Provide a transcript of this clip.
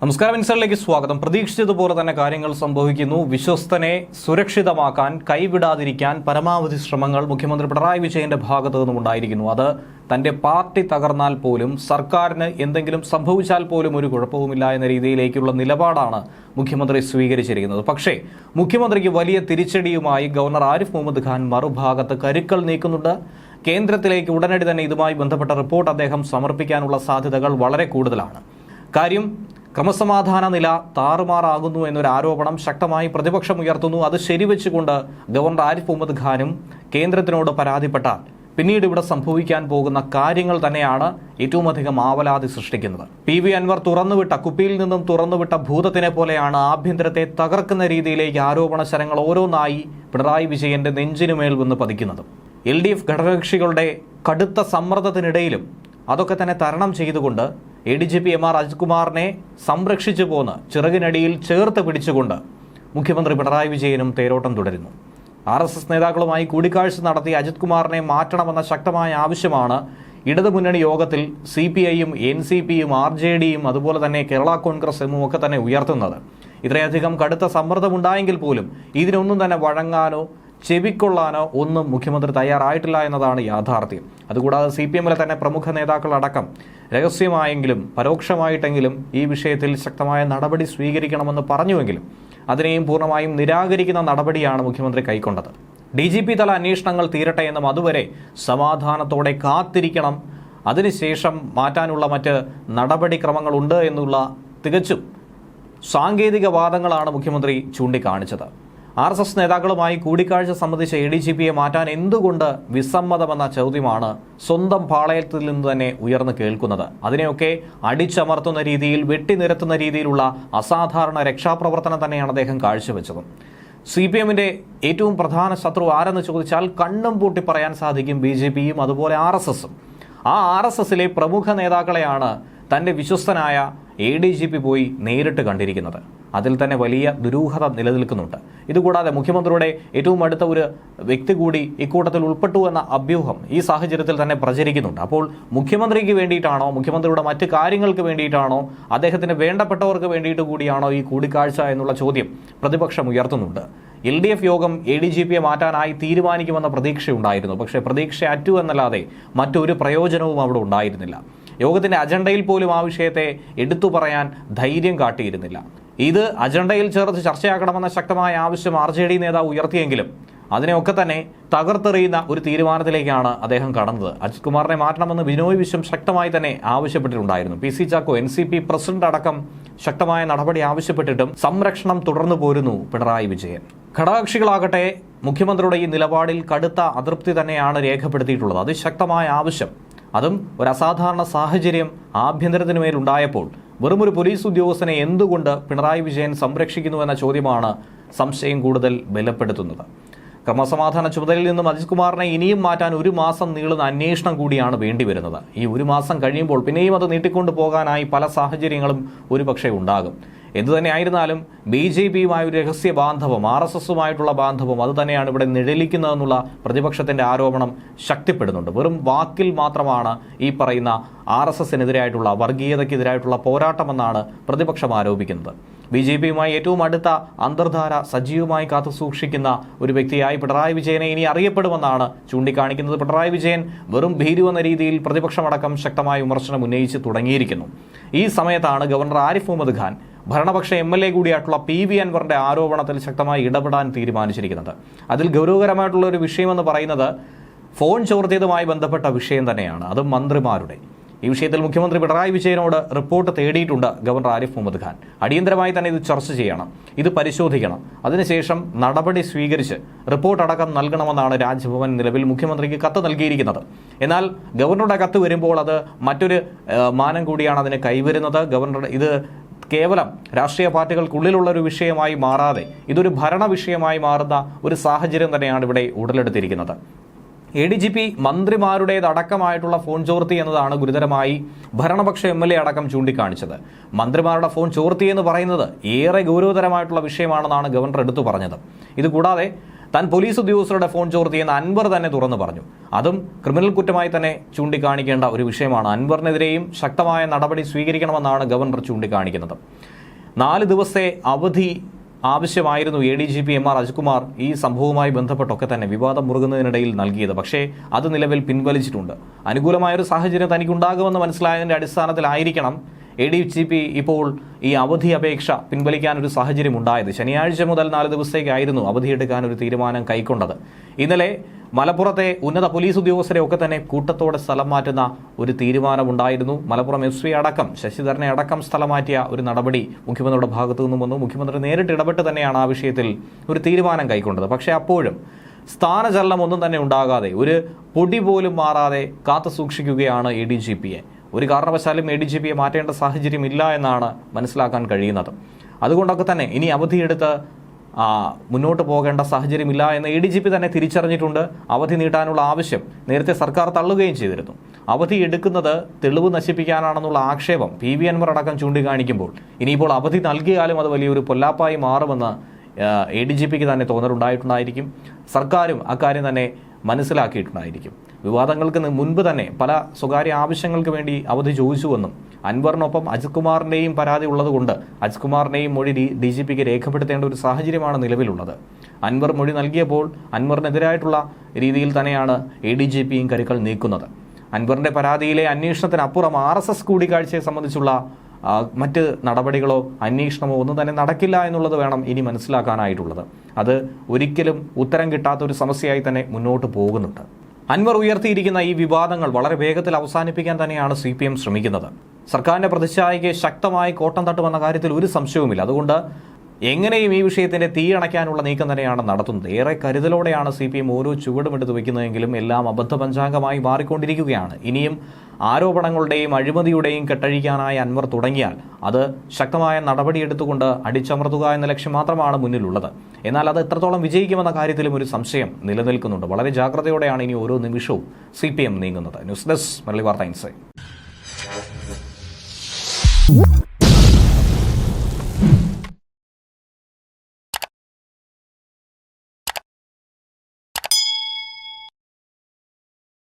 നമസ്കാരം ഇൻസലിലേക്ക് സ്വാഗതം. പ്രതീക്ഷിച്ചതുപോലെ തന്നെ കാര്യങ്ങൾ സംഭവിക്കുന്നു. വിശ്വസ്തനെ സുരക്ഷിതമാക്കാൻ കൈവിടാതിരിക്കാൻ പരമാവധി ശ്രമങ്ങൾ മുഖ്യമന്ത്രി പിണറായി വിജയന്റെ ഭാഗത്തു നിന്നും ഉണ്ടായിരിക്കുന്നു. അത് തന്റെ പാർട്ടി തകർന്നാൽ പോലും സർക്കാരിന് എന്തെങ്കിലും സംഭവിച്ചാൽ പോലും ഒരു കുഴപ്പവുമില്ല എന്ന രീതിയിലേക്കുള്ള നിലപാടാണ് മുഖ്യമന്ത്രി സ്വീകരിച്ചിരിക്കുന്നത്. പക്ഷേ മുഖ്യമന്ത്രിക്ക് വലിയ തിരിച്ചടിയുമായി ഗവർണർ ആരിഫ് മുഹമ്മദ് ഖാൻ മറുഭാഗത്ത് കരുക്കൾ നീക്കുന്നുണ്ട്. കേന്ദ്രത്തിലേക്ക് ഉടനടി തന്നെ ഇതുമായി ബന്ധപ്പെട്ട റിപ്പോർട്ട് അദ്ദേഹം സമർപ്പിക്കാനുള്ള സാധ്യതകൾ വളരെ കൂടുതലാണ്. കാര്യം ക്രമസമാധാന നില താറുമാറാകുന്നു എന്നൊരു ആരോപണം ശക്തമായി പ്രതിപക്ഷം ഉയർത്തുന്നു. അത് ശരിവെച്ചുകൊണ്ട് ഗവർണർ ആരിഫ് മുഹമ്മദ് ഖാനും കേന്ദ്രത്തിനോട് പരാതിപ്പെട്ടാൽ പിന്നീട് ഇവിടെ സംഭവിക്കാൻ പോകുന്ന കാര്യങ്ങൾ തന്നെയാണ് ഏറ്റവും അധികം ആവലാതി സൃഷ്ടിക്കുന്നത്. പി വി അൻവർ തുറന്നുവിട്ട കുപ്പിയിൽ നിന്നും തുറന്നുവിട്ട ഭൂതത്തിനെ പോലെയാണ് ആഭ്യന്തരത്തെ തകർക്കുന്ന രീതിയിലേക്ക് ആരോപണ ശരങ്ങൾ ഓരോന്നായി പിണറായി വിജയന്റെ നെഞ്ചിനുമേൽ വന്ന് പതിക്കുന്നത്. എൽ ഡി എഫ് ഘടകകക്ഷികളുടെ കടുത്ത സമ്മർദ്ദത്തിനിടയിലും അതൊക്കെ തന്നെ തരണം ചെയ്തുകൊണ്ട് A D G P M R അജിത്കുമാറിനെ സംരക്ഷിച്ചു പോന്ന് ചിറകിനടിയിൽ ചേർത്ത് പിടിച്ചുകൊണ്ട് മുഖ്യമന്ത്രി പിണറായി വിജയനും തേരോട്ടം തുടരുന്നു. ആർ എസ് എസ് നേതാക്കളുമായി കൂടിക്കാഴ്ച നടത്തി അജിത് കുമാറിനെ മാറ്റണമെന്ന ശക്തമായ ആവശ്യമാണ് ഇടതുമുന്നണി യോഗത്തിൽ സി പി ഐയും എൻ സി പിയും ആർ ജെ ഡിയും അതുപോലെ തന്നെ കേരള കോൺഗ്രസ് ഒക്കെ തന്നെ ഉയർത്തുന്നത്. ഇത്രയധികം കടുത്ത സമ്മർദ്ദമുണ്ടായെങ്കിൽ പോലും ഇതിനൊന്നും തന്നെ വഴങ്ങാനോ ചെവിക്കൊള്ളാനോ ഒന്നും മുഖ്യമന്ത്രി തയ്യാറായിട്ടില്ല എന്നതാണ് യാഥാർത്ഥ്യം. അതുകൂടാതെ സി പി എമ്മിലെ തന്നെ പ്രമുഖ നേതാക്കളടക്കം രഹസ്യമായെങ്കിലും പരോക്ഷമായിട്ടെങ്കിലും ഈ വിഷയത്തിൽ ശക്തമായ നടപടി സ്വീകരിക്കണമെന്ന് പറഞ്ഞുവെങ്കിലും അതിനെയും പൂർണമായും നിരാകരിക്കുന്ന നടപടിയാണ് മുഖ്യമന്ത്രി കൈക്കൊണ്ടത്. ഡി ജി പി തല അന്വേഷണങ്ങൾ തീരട്ടെ എന്നും അതുവരെ സമാധാനത്തോടെ കാത്തിരിക്കണം. അതിനുശേഷം മാറ്റാനുള്ള മറ്റ് നടപടിക്രമങ്ങളുണ്ട് എന്നുള്ള തികച്ചും സാങ്കേതിക വാദങ്ങളാണ് മുഖ്യമന്ത്രി ചൂണ്ടിക്കാണിച്ചത്. ആർ എസ് എസ് നേതാക്കളുമായി കൂടിക്കാഴ്ച സംബന്ധിച്ച എ ഡി ജി പിയെ മാറ്റാൻ എന്തുകൊണ്ട് വിസമ്മതമെന്ന ചോദ്യമാണ് സ്വന്തം പാളയത്തിൽ നിന്ന് തന്നെ ഉയർന്നു കേൾക്കുന്നത്. അതിനെയൊക്കെ അടിച്ചമർത്തുന്ന രീതിയിൽ വെട്ടിനിരത്തുന്ന രീതിയിലുള്ള അസാധാരണ രക്ഷാപ്രവർത്തനം തന്നെയാണ് അദ്ദേഹം കാഴ്ചവെച്ചത്. സി പി എമ്മിന്റെ ഏറ്റവും പ്രധാന ശത്രു ആരെന്ന് ചോദിച്ചാൽ കണ്ണും പൂട്ടി പറയാൻ സാധിക്കും ബി ജെ പിയും അതുപോലെ ആർ എസ് എസും. ആ ആർ എസ് എസിലെ പ്രമുഖ നേതാക്കളെയാണ് തന്റെ വിശ്വസ്തനായ എ ഡി ജി പി പോയി നേരിട്ട് കണ്ടിരിക്കുന്നത്. അതിൽ തന്നെ വലിയ ദുരൂഹത നിലനിൽക്കുന്നുണ്ട്. ഇതുകൂടാതെ മുഖ്യമന്ത്രിയുടെ ഏറ്റവും അടുത്ത ഒരു വ്യക്തി കൂടി ഇക്കൂട്ടത്തിൽ ഉൾപ്പെട്ടു എന്ന അഭ്യൂഹം ഈ സാഹചര്യത്തിൽ തന്നെ പ്രചരിക്കുന്നുണ്ട്. അപ്പോൾ മുഖ്യമന്ത്രിക്ക് വേണ്ടിയിട്ടാണോ മുഖ്യമന്ത്രിയുടെ മറ്റ് കാര്യങ്ങൾക്ക് വേണ്ടിയിട്ടാണോ അദ്ദേഹത്തിന് വേണ്ടപ്പെട്ടവർക്ക് വേണ്ടിയിട്ട് കൂടിയാണോ ഈ കൂടിക്കാഴ്ച എന്നുള്ള ചോദ്യം പ്രതിപക്ഷം ഉയർത്തുന്നുണ്ട്. എൽ ഡി എഫ് യോഗം എ ഡി ജി പിയെ മാറ്റാനായി തീരുമാനിക്കുമെന്ന പ്രതീക്ഷയുണ്ടായിരുന്നു. പക്ഷേ പ്രതീക്ഷ അറ്റു എന്നല്ലാതെ മറ്റൊരു പ്രയോജനവും അവിടെ ഉണ്ടായിരുന്നില്ല. യോഗത്തിന്റെ അജണ്ടയിൽ പോലും ആ വിഷയത്തെ എടുത്തു പറയാൻ ധൈര്യം കാട്ടിയിരുന്നില്ല. ഇത് അജണ്ടയിൽ ചേർത്ത് ചർച്ചയാക്കണമെന്ന ശക്തമായ ആവശ്യം ആർ ജെ ഡി നേതാവ് ഉയർത്തിയെങ്കിലും അതിനെയൊക്കെ തന്നെ തകർത്തെറിയുന്ന ഒരു തീരുമാനത്തിലേക്കാണ് അദ്ദേഹം കടന്നത്. അജിത് കുമാറിനെ മാറ്റണമെന്ന് ബിനോയ് വിശ്വം ശക്തമായി തന്നെ ആവശ്യപ്പെട്ടിട്ടുണ്ടായിരുന്നു. P C Chacko N C P president അടക്കം ശക്തമായ നടപടി ആവശ്യപ്പെട്ടിട്ടും സംരക്ഷണം തുടർന്നു പോരുന്നു പിണറായി വിജയൻ. ഘടകകക്ഷികളാകട്ടെ മുഖ്യമന്ത്രിയുടെ ഈ നിലപാടിൽ കടുത്ത അതൃപ്തി തന്നെയാണ് രേഖപ്പെടുത്തിയിട്ടുള്ളത്. അതിശക്തമായ ആവശ്യം അതും ഒരു അസാധാരണ സാഹചര്യം ആഭ്യന്തരത്തിന് വെറുമൊരു പോലീസ് ഉദ്യോഗസ്ഥനെ എന്തുകൊണ്ട് പിണറായി വിജയൻ സംരക്ഷിക്കുന്നു എന്ന ചോദ്യമാണ് സംശയം കൂടുതൽ ബലപ്പെടുത്തുന്നത്. ക്രമസമാധാന ചുമതലയിൽ നിന്നും അജിത് കുമാറിനെ ഇനിയും മാറ്റാൻ ഒരു മാസം നീളുന്ന അന്വേഷണം കൂടിയാണ് വേണ്ടിവരുന്നത്. ഈ ഒരു മാസം കഴിയുമ്പോൾ പിന്നെയും അത് നീട്ടിക്കൊണ്ടു പോകാനായി പല സാഹചര്യങ്ങളും ഒരുപക്ഷെ ഉണ്ടാകും. എന്തുതന്നെയായിരുന്നാലും ബി ജെ പിയുമായ ഒരു രഹസ്യ ബാന്ധവം ആർ എസ് എസുമായിട്ടുള്ള ബാന്ധവം അത് തന്നെയാണ് ഇവിടെ നിഴലിക്കുന്നതെന്നുള്ള പ്രതിപക്ഷത്തിന്റെ ആരോപണം ശക്തിപ്പെടുന്നുണ്ട്. വെറും വാക്കിൽ മാത്രമാണ് ഈ പറയുന്ന ആർ എസ് എസിനെതിരായിട്ടുള്ള വർഗീയതയ്ക്കെതിരായിട്ടുള്ള പോരാട്ടമെന്നാണ് പ്രതിപക്ഷം ആരോപിക്കുന്നത്. ബി ജെ പിയുമായി ഏറ്റവും അടുത്ത അന്തർധാര സജീവമായി കാത്തു സൂക്ഷിക്കുന്ന ഒരു വ്യക്തിയായി പിണറായി വിജയനെ ഇനി അറിയപ്പെടുമെന്നാണ് ചൂണ്ടിക്കാണിക്കുന്നത്. പിണറായി വിജയൻ വെറും ഭീരുവെന്ന രീതിയിൽ പ്രതിപക്ഷമടക്കം ശക്തമായ വിമർശനം ഉന്നയിച്ച് തുടങ്ങിയിരിക്കുന്നു. ഈ സമയത്താണ് ഗവർണർ ആരിഫ് മുഹമ്മദ് ഖാൻ ഭരണപക്ഷ എം എൽ എ കൂടിയായിട്ടുള്ള പി വി അൻവറിന്റെ ആരോപണത്തിൽ ശക്തമായി ഇടപെടാൻ തീരുമാനിച്ചിരിക്കുന്നത്. അതിൽ ഗൗരവകരമായിട്ടുള്ള ഒരു വിഷയമെന്ന് പറയുന്നത് ഫോൺ ചോർത്തിയതുമായി ബന്ധപ്പെട്ട വിഷയം തന്നെയാണ്. അത് മന്ത്രിമാരുടെ. ഈ വിഷയത്തിൽ മുഖ്യമന്ത്രി പിണറായി വിജയനോട് റിപ്പോർട്ട് തേടിയിട്ടുണ്ട് ഗവർണർ ആരിഫ് മുഹമ്മദ് ഖാൻ. അടിയന്തരമായി തന്നെ ഇത് ചർച്ച ചെയ്യണം. ഇത് പരിശോധിക്കണം. അതിനുശേഷം നടപടി സ്വീകരിച്ച് റിപ്പോർട്ട് അടക്കം നൽകണമെന്നാണ് രാജ്ഭവൻ നിലവിൽ മുഖ്യമന്ത്രിക്ക് കത്ത് നൽകിയിരിക്കുന്നത്. എന്നാൽ ഗവർണറുടെ കത്ത് വരുമ്പോൾ അത് മറ്റൊരു മാനം കൂടിയാണ് അതിന് കൈവരുന്നത്. ഗവർണറുടെ ഇത് കേവലം രാഷ്ട്രീയ പാർട്ടികൾക്കുള്ളിലുള്ള ഒരു വിഷയമായി മാറാതെ ഇതൊരു ഭരണ വിഷയമായി മാറുന്ന ഒരു സാഹചര്യം തന്നെയാണ് ഇവിടെ ഉടലെടുത്തിരിക്കുന്നത്. എ ഡി ജി പി മന്ത്രിമാരുടേതടക്കമായിട്ടുള്ള ഫോൺ ചോർത്തി എന്നതാണ് ഗുരുതരമായി ഭരണപക്ഷ എം എൽ എ അടക്കം ചൂണ്ടിക്കാണിച്ചത്. മന്ത്രിമാരുടെ ഫോൺ ചോർത്തി എന്ന് പറയുന്നത് ഏറെ ഗൗരവതരമായിട്ടുള്ള വിഷയമാണെന്നാണ് ഗവർണർ എടുത്തു പറഞ്ഞത്. ഇതുകൂടാതെ താൻ പോലീസ് ഉദ്യോഗസ്ഥരുടെ ഫോൺ ചോർത്തിയെന്ന് അൻവർ തന്നെ തുറന്നു പറഞ്ഞു. അതും ക്രിമിനൽ കുറ്റമായി തന്നെ ചൂണ്ടിക്കാണിക്കേണ്ട ഒരു വിഷയമാണ്. അൻവറിനെതിരെയും ശക്തമായ നടപടി സ്വീകരിക്കണമെന്നാണ് ഗവർണർ ചൂണ്ടിക്കാണിക്കുന്നത്. നാല് ദിവസത്തെ അവധി ആവശ്യമായിരുന്നു A D G P M R Ajithkumar ഈ സംഭവവുമായി ബന്ധപ്പെട്ടൊക്കെ തന്നെ വിവാദം മുറുകുന്നതിനിടയിൽ നൽകിയത്. പക്ഷേ അത് നിലവിൽ പിൻവലിച്ചിട്ടുണ്ട്. അനുകൂലമായൊരു സാഹചര്യം തനിക്കുണ്ടാകുമെന്ന് മനസ്സിലായതിന്റെ അടിസ്ഥാനത്തിലായിരിക്കണം എ ഡി ജി പി ഇപ്പോൾ ഈ അവധി അപേക്ഷ പിൻവലിക്കാനൊരു സാഹചര്യം ഉണ്ടായത് ശനിയാഴ്ച മുതൽ നാല് ദിവസത്തേക്കായിരുന്നു അവധിയെടുക്കാൻ ഒരു തീരുമാനം കൈക്കൊണ്ടത്. ഇന്നലെ മലപ്പുറത്തെ ഉന്നത പോലീസ് ഉദ്യോഗസ്ഥരെ ഒക്കെ തന്നെ കൂട്ടത്തോടെ സ്ഥലം മാറ്റുന്ന ഒരു തീരുമാനമുണ്ടായിരുന്നു. മലപ്പുറം എസ് പി അടക്കം ശശിധരനെ അടക്കം സ്ഥലം മാറ്റിയ ഒരു നടപടി മുഖ്യമന്ത്രിയുടെ ഭാഗത്തു നിന്നും വന്നു. മുഖ്യമന്ത്രി നേരിട്ട് ഇടപെട്ട് തന്നെയാണ് ആ വിഷയത്തിൽ ഒരു തീരുമാനം കൈക്കൊണ്ടത്. പക്ഷേ അപ്പോഴും സ്ഥാനചലനം ഒന്നും തന്നെ ഉണ്ടാകാതെ ഒരു പൊടി പോലും മാറാതെ കാത്തു സൂക്ഷിക്കുകയാണ് എ ഡി ജി പിയെ ഒരു കാരണവശാലും എ ഡി ജി പിയെ മാറ്റേണ്ട സാഹചര്യം ഇല്ല എന്നാണ് മനസ്സിലാക്കാൻ കഴിയുന്നത്. അതുകൊണ്ടൊക്കെ തന്നെ ഇനി അവധിയെടുത്ത് മുന്നോട്ട് പോകേണ്ട സാഹചര്യമില്ല എന്ന് എ ഡി ജി പി തന്നെ തിരിച്ചറിഞ്ഞിട്ടുണ്ട്. അവധി നീട്ടാനുള്ള ആവശ്യം നേരത്തെ സർക്കാർ തള്ളുകയും ചെയ്തിരുന്നു. അവധി എടുക്കുന്നത് തെളിവ് നശിപ്പിക്കാനാണെന്നുള്ള ആക്ഷേപം പി വി അൻവർ അടക്കം ചൂണ്ടിക്കാണിക്കുമ്പോൾ ഇനിയിപ്പോൾ അവധി നൽകിയാലും അത് വലിയൊരു പൊല്ലാപ്പായി മാറുമെന്ന് എ ഡി ജി പിക്ക് തന്നെ തോന്നലുണ്ടായിട്ടുണ്ടായിരിക്കും. സർക്കാരും അക്കാര്യം തന്നെ മനസ്സിലാക്കിയിട്ടുണ്ടായിരിക്കും. വിവാദങ്ങൾക്ക് മുൻപ് തന്നെ പല സ്വകാര്യ ആവശ്യങ്ങൾക്ക് വേണ്ടി അവധി ചോദിച്ചുവെന്നും അൻവറിനൊപ്പം അജിത് കുമാറിന്റെയും പരാതി ഉള്ളതുകൊണ്ട് അജിത് കുമാറിന്റെയും മൊഴി ഡി ജി പിക്ക് രേഖപ്പെടുത്തേണ്ട ഒരു സാഹചര്യമാണ് നിലവിലുള്ളത്. അൻവർ മൊഴി നൽകിയപ്പോൾ അൻവറിനെതിരായിട്ടുള്ള രീതിയിൽ തന്നെയാണ് എ ഡി ജി പിയും കരുക്കൾ നീക്കുന്നത്. അൻവറിന്റെ പരാതിയിലെ അന്വേഷണത്തിനപ്പുറം ആർ എസ് എസ് കൂടിക്കാഴ്ചയെ സംബന്ധിച്ചുള്ള മറ്റ് നടപടികളോ അന്വേഷണമോ ഒന്നും തന്നെ നടക്കില്ല എന്നുള്ളത് വേണം ഇനി മനസ്സിലാക്കാനായിട്ടുള്ളത്. അത് ഒരിക്കലും ഉത്തരം കിട്ടാത്ത ഒരു സമസ്യയായി തന്നെ മുന്നോട്ട് പോകുന്നുണ്ട്. അൻവർ ഉയർത്തിയിരിക്കുന്ന ഈ വിവാദങ്ങൾ വളരെ വേഗത്തിൽ അവസാനിപ്പിക്കാൻ തന്നെയാണ് സി പി എം ശ്രമിക്കുന്നത്. സർക്കാരിന്റെ പ്രതിച്ഛായയ്ക്ക് ശക്തമായി കോട്ടം തട്ടുമെന്ന കാര്യത്തിൽ ഒരു സംശയവുമില്ല. അതുകൊണ്ട് എങ്ങനെയും ഈ വിഷയത്തിന്റെ തീയണയ്ക്കാനുള്ള നീക്കം തന്നെയാണ് നടത്തുന്നത്. ഏറെ കരുതലോടെയാണ് സി പി എം ഓരോ ചുവടുമെടുത്ത് വയ്ക്കുന്നതെങ്കിലും എല്ലാം അബദ്ധ പഞ്ചാംഗമായി മാറിക്കൊണ്ടിരിക്കുകയാണ്. ഇനിയും ആരോപണങ്ങളുടെയും അഴിമതിയുടെയും കെട്ടഴിക്കാനായി അൻവർ തുടങ്ങിയാൽ അത് ശക്തമായ നടപടിയെടുത്തുകൊണ്ട് അടിച്ചമർത്തുക എന്ന ലക്ഷ്യം മാത്രമാണ് മുന്നിലുള്ളത്. എന്നാൽ അത് എത്രത്തോളം വിജയിക്കുമെന്ന കാര്യത്തിലും ഒരു സംശയം നിലനിൽക്കുന്നുണ്ട്. വളരെ ജാഗ്രതയോടെയാണ് ഇനി ഓരോ നിമിഷവും സി നീങ്ങുന്നത്. ന്യൂസ് ഡെസ്ക് മലയാളി വാർത്ത ഇൻസൈറ്റ്